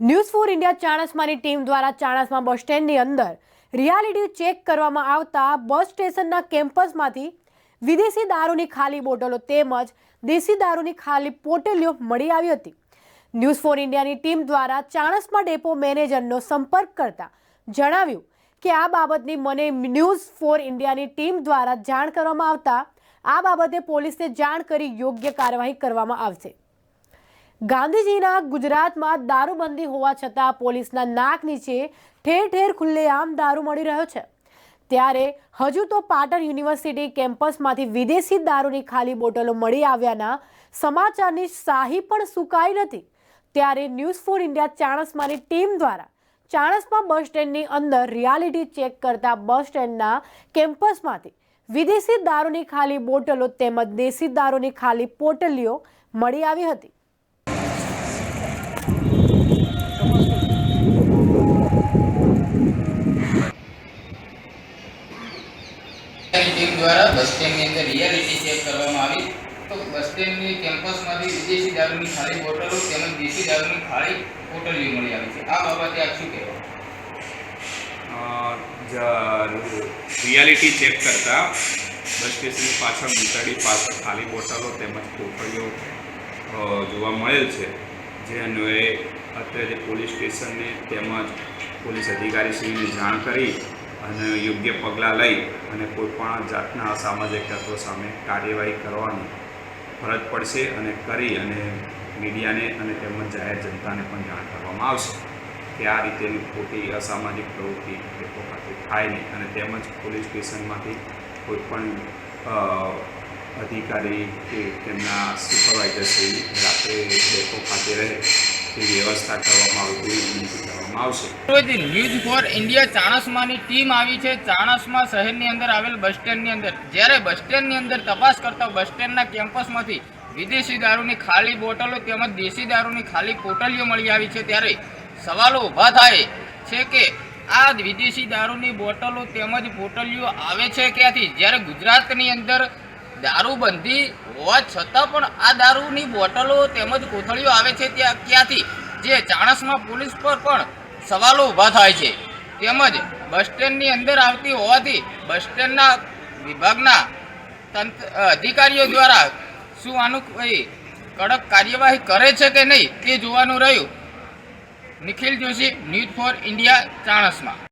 News for India ચાણસમાની team દ્વારા ચાણસમા બસ સ્ટેન્ડની અંદર રિયાલિટી ચેક કરવામાં આવતા બસ સ્ટેશનના કેમ્પસમાંથી વિદેશી દારૂની ખાલી બોટલો તેમજ દેશી દારૂની ખાલી પોટલીઓ મળી આવી હતી. ન્યૂઝ ફોર ઇન્ડિયાની ટીમ દ્વારા ચાણસમા ડેપો મેનેજરનો સંપર્ક કરતા જણાવ્યું કે આ બાબતની મને ન્યૂઝ ફોર ઇન્ડિયાની ટીમ દ્વારા જાણ કરવામાં આવતા આ બાબતે પોલીસને જાણ કરી યોગ્ય કાર્યવાહી કરવામાં આવશે. ગાંધીજીના ગુજરાતમાં દારૂબંધી હોવા છતાં પોલીસના નાક નીચે ઠેર ઠેર ખુલ્લેઆમ દારૂ મળી રહ્યો છે. ત્યારે હજુ તો પાટણ યુનિવર્સિટી કેમ્પસમાંથી વિદેશી દારૂની ખાલી બોટલો મળી આવ્યાના સમાચારની શાહી પણ સુકાઈ નથી. ત્યારે ન્યૂઝ ફોર ઇન્ડિયા ચાણસમાની ટીમ દ્વારા ચાણસ્મા બસ સ્ટેન્ડની અંદર રિયાલિટી ચેક કરતા બસ સ્ટેન્ડના કેમ્પસમાંથી વિદેશી દારૂની ખાલી બોટલો તેમજ દેશી દારૂની ખાલી પોટલીઓ મળી આવી હતી ની ટીમ દ્વારા બસ સ્ટેન્ડની અંદર રિયાલિટી ચેક કરવામાં આવી. તો બસ સ્ટેન્ડની કેમ્પસમાંથી વિદેશી દારૂની ખાલી બોટલો તેમજ દેશી દારૂની ખાલી બોટલીઓ મળી આવી છે. આ બાબતે આપ શું કહેવા રિયાલિટી ચેક કરતા બસ સ્ટેશનની પાછળ મૂતળી પાછળ ખાલી બોટલો તેમજ કોથળીઓ જોવા મળેલ છે. જે અન્વયે અત્યારે પોલીસ સ્ટેશનને તેમજ પોલીસ અધિકારીશ્રીને જાણ કરી અને યોગ્ય પગલાં લઈ અને કોઈપણ જાતના અસામાજિક તત્વો સામે કાર્યવાહી કરવાની ફરજ પડશે અને કરી અને મીડિયાને અને તેમજ જાહેર જનતાને પણ જાણ કરવામાં આવશે કે આ રીતેની ખોટી અસામાજિક પ્રવૃત્તિ લોકો ખાતે થાય નહીં અને તેમજ પોલીસ સ્ટેશનમાંથી કોઈ પણ અધિકારી કે તેમના સુપરવાઇઝર શ્રી રાત્રે ડેપો ખાતે રહે તે વ્યવસ્થા કરવામાં આવતી વિનંતી કરવામાં ન્યૂઝ ફોર ઇન્ડિયા ચાણસમાની ટીમ આવી છે. ચાણસમા શહેરની અંદર આવેલ બસ સ્ટેન્ડની અંદર. જ્યારે બસ સ્ટેન્ડની અંદર તપાસ કરતા બસ સ્ટેન્ડના કેમ્પસમાંથી વિદેશી દારૂની ખાલી બોટલો તેમજ દેશી દારૂની ખાલી પોટલીઓ મળી આવી છે. ત્યારે સવાલો ઊભા થાય છે કે આ વિદેશી દારૂની બોટલો તેમજ પોટલીઓ આવે છે ક્યાંથી? જ્યારે ગુજરાતની અંદર દારૂબંધી હોવા છતાં પણ આ દારૂની બોટલો તેમજ કોથળીઓ આવે છે ત્યાં ક્યાંથી? જે ચાણસમાં પોલીસ પર પણ સવાલો ઊભા થાય છે. તેમજ બસ સ્ટેન્ડની અંદર આવતી હોવાથી બસ સ્ટેન્ડના વિભાગના તંત્ર અધિકારીઓ દ્વારા શું આનું કોઈ કડક કાર્યવાહી કરે છે કે નહીં તે જોવાનું રહ્યું. Nikhil Joshi, news for India, Chanasma.